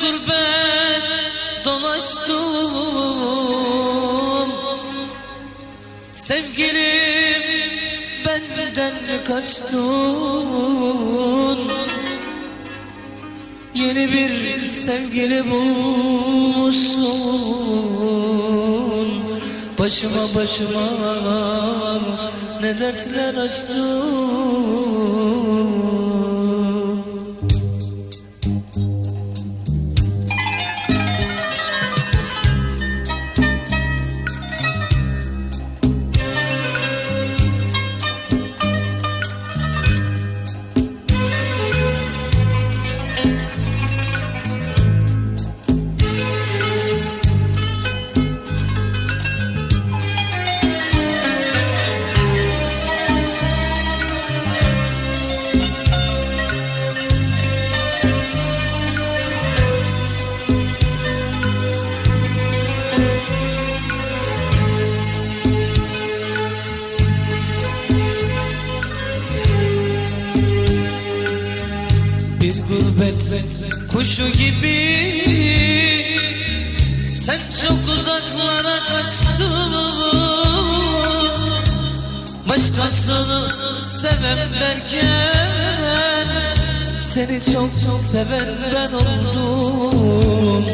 gurbet dolaştım. Sevgilim benden kaçtın. Yeni bir sevgili bulmuşsun. Başıma başıma ne dertler açtın gurbet kuşu gibi. Sen çok uzaklara kaçtın. Başkasını sevem derken Seni çok çok seven ben oldum.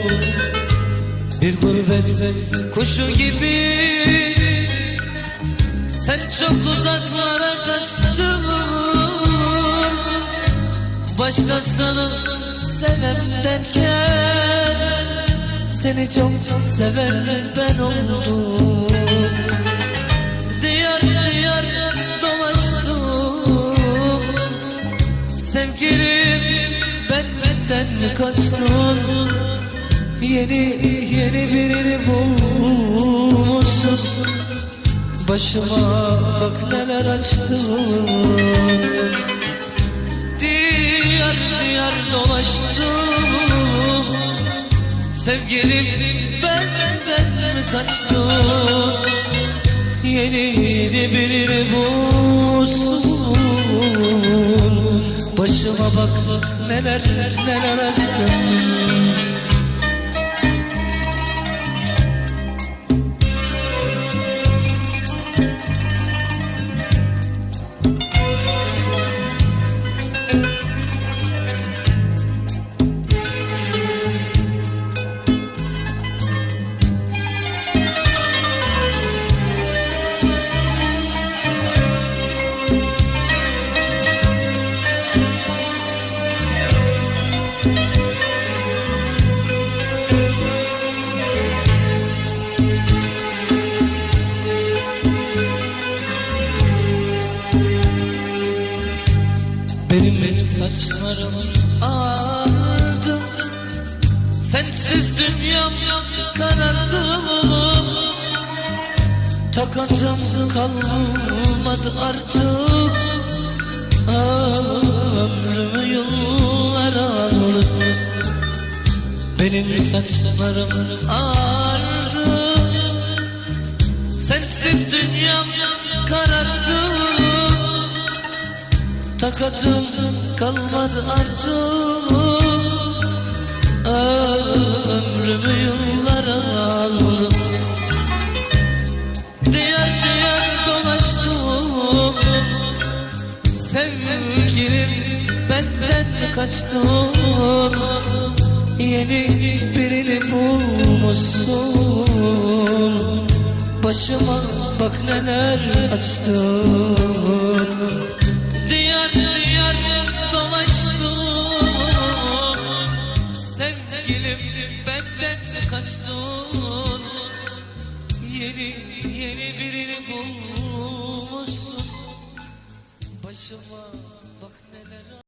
Bir gurbet kuşu gibi. Sen çok uzaklara Başkasını sevem derken Seni çok çok seven ben oldum. Diyar diyar dolaştım. Sevgilim ben benden kaçtın? Yeni yeni birini bulmuşsun. Başıma bak neler açtın Sevgilim ben benden kaçtım Yeni yeni birini bulsun Başıma bak neler neler açtım Benim saçlarım ağardı Sensiz dünyam karardı Takatım kalmadı artık. Ömrümü yıllara aldı. Benim saçlarım ağardı. Sensiz dünyam karardı Takatım kalmadı artık. Ömrümü yıllara aldım. Diyar diyar dolaştım. Sevgilim benden kaçtım. Yeni birini bulmuşsun. Başıma bak neler açtım benden kaçtın. Yeni yeni birini bulmuşsun. Başıma